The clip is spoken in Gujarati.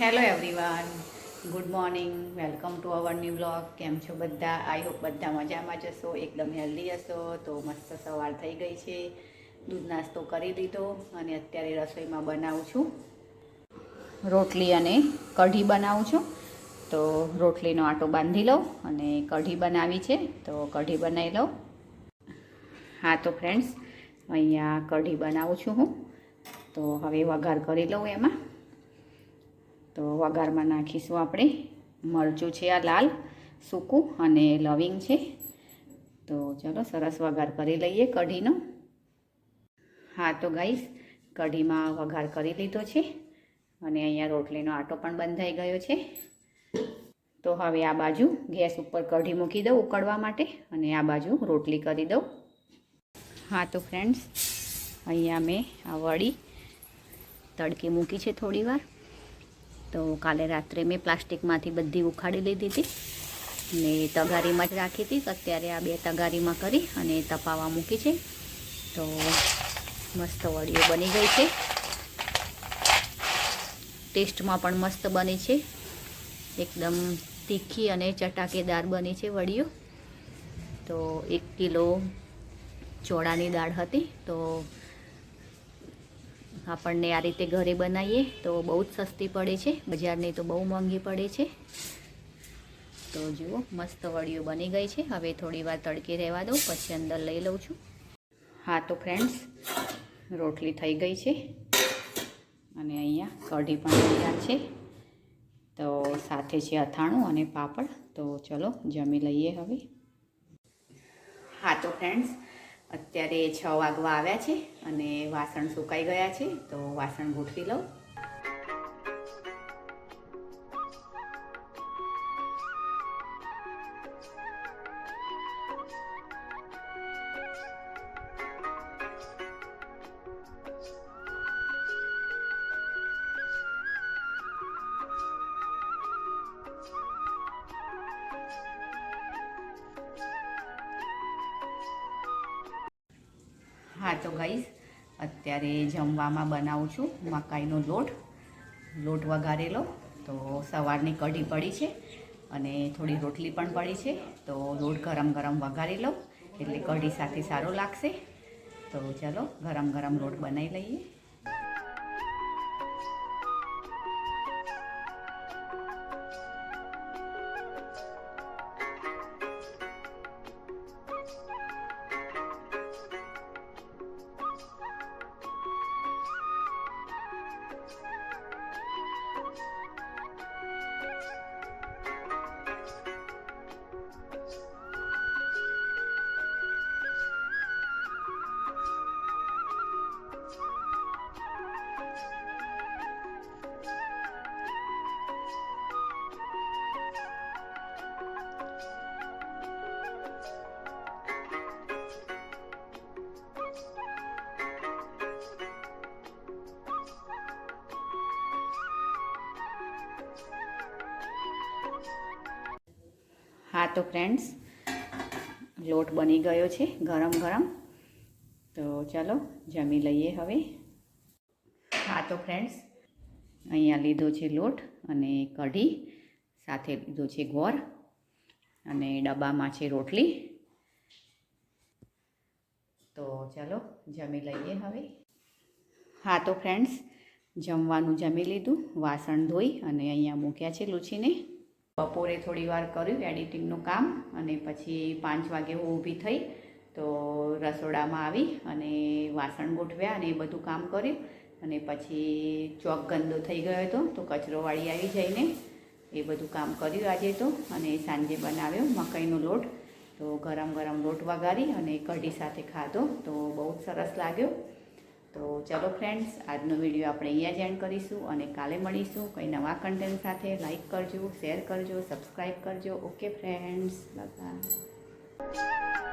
Hello everyone good morning welcome to our new blog કેમ છો બધા? આઈ હોપ બધા મજામાં જ હશો. એકદમ હેલ્ધી હશો. તો મસ્ત સવાર થઈ ગઈ છે. દૂધ નાસ્તો કરી દીધો અને અત્યારે રસોઈમાં બનાવું છું. રોટલી અને કઢી બનાવું છું. તો રોટલીનો આટો બાંધી લઉં અને કઢી બનાવી છે. તો કઢી બનાવી લઉં. હા, તો ફ્રેન્ડ્સ અહીંયા કઢી બનાવું છું હું. તો હવે વઘાર કરી લઉં એમાં. તો વઘારમાં નાખીશું આપણે મરચું છે આ લાલ, સૂકું અને લવિંગ છે. તો ચલો સરસ વઘાર કરી લઈએ કઢીનો. હા, તો ગાઈસ, કઢીમાં વઘાર કરી લીધો છે અને અહીંયા રોટલીનો આટો પણ બંધાઈ ગયો છે. તો હવે આ બાજુ ગેસ ઉપર કઢી મૂકી દઉં ઉકળવા માટે અને આ બાજુ રોટલી કરી દઉં. હા, તો ફ્રેન્ડ્સ, અહીંયા મેં આ વળી તડકી મૂકી છે થોડી વાર તો કાલે રાત્રે મેં પ્લાસ્ટિકમાંથી બધી ઉખાડી લીધી હતી. ને તગારીમાં જ રાખી હતી. અત્યારે આ બે તગારીમાં કરી અને તપાવા મૂકી છે. તો મસ્ત વડીઓ બની ગઈ છે. ટેસ્ટમાં પણ મસ્ત બની છે. એકદમ તીખી અને ચટાકેદાર બની છે વડીઓ તો એક કિલો ચોળાની દાળ હતી. તો આપણને આ રીતે ઘરે બનાવીએ તો બહુ જ સસ્તી પડે છે. બજારની તો બહુ મોંઘી પડે છે. તો જુઓ, મસ્ત વડીઓ બની ગઈ છે. હવે થોડી વાર તડકી રહેવા દઉં, પછી અંદર લઈ લઉં છું. હા, તો ફ્રેન્ડ્સ રોટલી થઈ ગઈ છે. અને અહીંયા કઢી પણ તૈયાર છે. તો સાથે છે અથાણું અને પાપડ. તો ચલો, જમી લઈએ હવે. હા, તો ફ્રેન્ડ્સ અત્યારે છ વાગવા આવ્યા છે અને વાસણ સુકાઈ ગયા છે તો વાસણ ગોઠવી લઉં. હા, તો ગાઈસ અત્યારે જમવામાં બનાવું છું મકાઈનો લોટ. લોટ વઘારેલો, તો સવારની કઢી પડી છે અને થોડી રોટલી પણ પડી છે. તો લોટ ગરમ ગરમ વઘારી લઉં, એટલે કઢી સાથે સારો લાગશે. તો ચલો ગરમ ગરમ લોટ બનાવી લઈએ. તો ફ્રેન્ડ્સ લોટ બની ગયો છે ગરમ ગરમ. તો ચાલો જમી લઈએ હવે. હા તો ફ્રેન્ડ્સ અહીંયા લીધો છે લોટ અને કઢી, સાથે લીધો છે ગોળ અને ડબ્બામાં છે રોટલી. તો ચાલો જમી લઈએ હવે. હા તો ફ્રેન્ડ્સ જમવાનું જમી લીધું, વાસણ ધોઈ અને અહીંયા મૂક્યા છે લૂછીને બપોરે થોડી વાર કર્યું એડિટિંગનું કામ અને પછી પાંચ વાગે હું ઊભી થઈ તો રસોડામાં આવી અને વાસણ ગોઠવ્યા અને એ બધું કામ કર્યું અને પછી ચોક ગંદો થઈ ગયો હતો તો કચરોવાળી આવી જઈને એ બધું કામ કર્યું આજે તો અને સાંજે બનાવ્યો મકાઈનો લોટ. તો ગરમ ગરમ લોટ વઘારી અને કઢી સાથે ખાધો તો બહુ જ સરસ લાગ્યો. તો ચાલો ફ્રેન્ડ્સ આજનો વીડિયો આપણે અહીંયા જ કરીશું અને કાલે મળીશું કંઈ નવા કન્ટેન્ટ સાથે. લાઇક કરજો શેર કરજો સબસ્ક્રાઈબ કરજો. Okay friends by